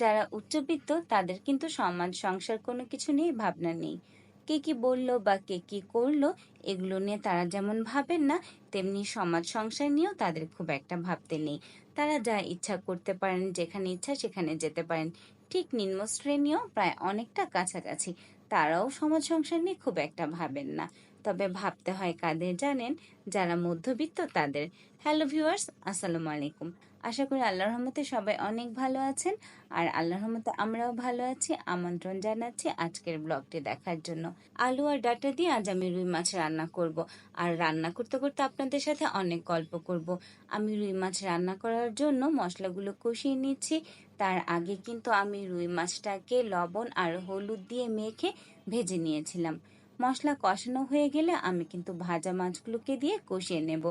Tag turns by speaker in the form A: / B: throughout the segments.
A: যারা উচ্চবিত্ত, তাদের কিন্তু সমাজ সংসার কোনো কিছু নিয়ে ভাবনা নেই। কে কি বলল বা কে কি করল, এগুলো নিয়ে তারা যেমন ভাবেন না, তেমনি সমাজ সংসার নিয়েও তাদের খুব একটা ভাবতে নেই। তারা যা ইচ্ছা করতে পারেন, যেখানে ইচ্ছা সেখানে যেতে পারেন। ঠিক নিম্ন শ্রেণীও প্রায় অনেকটা কাছাকাছি। তারাও সমাজ সংসার নিয়ে খুব একটা ভাবেন না। তবে ভাবতে হয় কাদের জানেন? যারা মধ্যবিত্ত তাদের। হ্যালো ভিউয়ার্স, আসসালামু আলাইকুম। আশা করি আল্লাহর রহমতে সবাই অনেক ভালো আছেন। আর আল্লাহর রহমতে আমরাও ভালো আছি। আমন্ত্রণ জানাচ্ছি আজকের ব্লগটি দেখার জন্য। আলু আর ডাটা দিয়ে আজ আমি রুই মাছ রান্না করব। আর রান্না করতে করতে আপনাদের সাথে অনেক গল্প করব। আমি রুই মাছ রান্না করার জন্য মশলাগুলো কষিয়ে নিচ্ছি। তার আগে কিন্তু আমি রুই মাছটাকে লবণ আর হলুদ দিয়ে মেখে ভেজে নিয়েছিলাম। মশলা কষানো হয়ে গেলে আমি কিন্তু ভাজা মাছগুলোকে দিয়ে কষিয়ে নেব।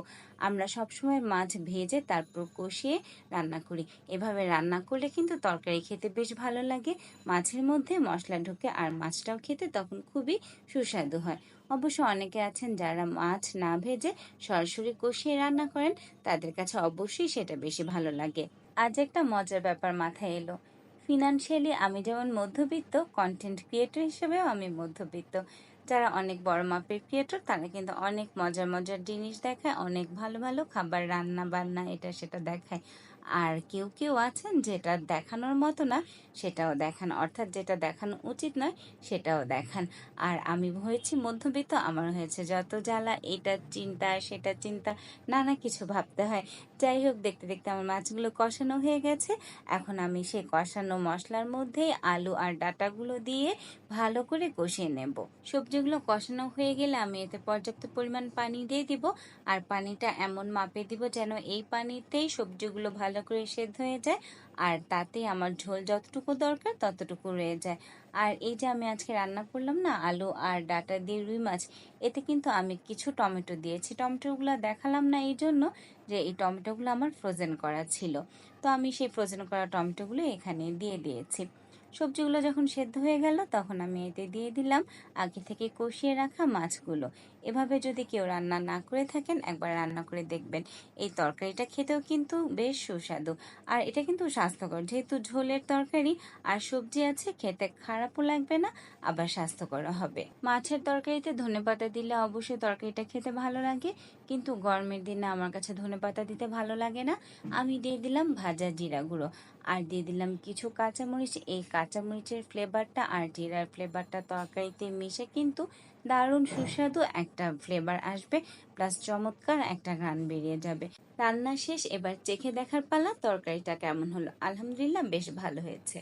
A: আমরা সবসময় মাছ ভেজে তারপর কষিয়ে রান্না করি। এভাবে রান্না করলে কিন্তু তরকারি খেতে বেশ ভালো লাগে। মাছের মধ্যে মশলা ঢুকে আর মাছটাও খেতে তখন খুবই সুস্বাদু হয়। অবশ্য অনেকে আছেন যারা মাছ না ভেজে সরাসরি কষিয়ে রান্না করেন, তাদের কাছে অবশ্যই সেটা বেশি ভালো লাগে। আজ একটা মজার ব্যাপার মাথায় এলো। ফিনান্সিয়ালি আমি যেমন মধ্যবিত্ত কন্টেন্ট ক্রিয়েটর হিসেবেও আমি মধ্যবিত্ত। যারা অনেক বড় মাপের ক্রিয়েটর তারা কিন্তু অনেক মজার মজার জিনিস দেখায়, অনেক ভালো ভালো খাবার রান্না বান্না এটা সেটা দেখায়। আর কেউ কেউ আছেন যেটা দেখানোর মতো না, সেটাও দেখান। অর্থাৎ যেটা দেখানো উচিত নয়, সেটাও দেখান। আর আমি হয়েছি মধ্যবিত্ত, আমার হয়েছে যত জ্বালা, এটা চিন্তা, সেটা চিন্তা, নানা কিছু ভাবতে হয়। যাই হোক, দেখতে দেখতে আমার মাছগুলো কষানো হয়ে গেছে। এখন আমি সেই কষানো মশলার মধ্যেই আলু আর ডাটাগুলো দিয়ে ভালো করে কষিয়ে নেব। সবজিগুলো কষানো হয়ে গেলে আমি এতে পর্যাপ্ত পরিমাণ পানি দিয়ে দিব, আর পানিটা এমন মাপে দিব যেন এই পানিতেই সবজিগুলো ভালো করে সেদ্ধ হয়ে যায়, আর তাতে আমার ঝোল যতটুকু দরকার ততটুকু রয়ে যায়। আর এই যে আমি আজকে রান্না করলাম না, আলু আর ডাটা দিয়ে রুই মাছ, এতে কিন্তু আমি কিছু টমেটো দিয়েছি। টমেটোগুলো দেখালাম না এই জন্য যে এই টমেটোগুলো আমার ফ্রোজেন করা ছিল। তো আমি সেই ফ্রোজেন করা টমেটোগুলো এখানে দিয়ে দিয়েছি। সবজিগুলো যখন সেদ্ধ হয়ে গেল, তখন আমি এতে দিয়ে দিলাম আগে থেকে কষিয়ে রাখা মাছগুলো। এভাবে যদি কেউ রান্না না করে থাকেন, একবার রান্না করে দেখবেন। এই তরকারিটা খেতেও কিন্তু বেশ সুস্বাদু। আর এটা কিন্তু স্বাস্থ্যকর। যেহেতু ঝোলের তরকারি আর সবজি আছে, খেতে খারাপও লাগবে না, আবার স্বাস্থ্যকর হবে। মাছের তরকারিতে ধনে পাতা দিলে অবশ্যই তরকারিটা খেতে ভালো লাগে। কিন্তু গরমের দিনে আমার কাছে ধনে পাতা দিতে ভালো লাগে না। আমি দিয়ে দিলাম ভাজা জিরা গুঁড়ো। আর দিয়ে দিলাম কিছু কাঁচামরিচ। এই কাঁচামরিচের ফ্লেভারটা আর জিরার ফ্লেভারটা তরকারিতে মিশে কিন্তু দারুণ সুস্বাদু একটা ফ্লেভার আসবে প্লাস চমৎকার একটা গান বেরিয়ে যাবে। রান্না শেষ, এবার চেখে দেখার পালা, তরকারিটা কেমন হলো? আলহামদুলিল্লাহ, বেশ ভালো হয়েছে।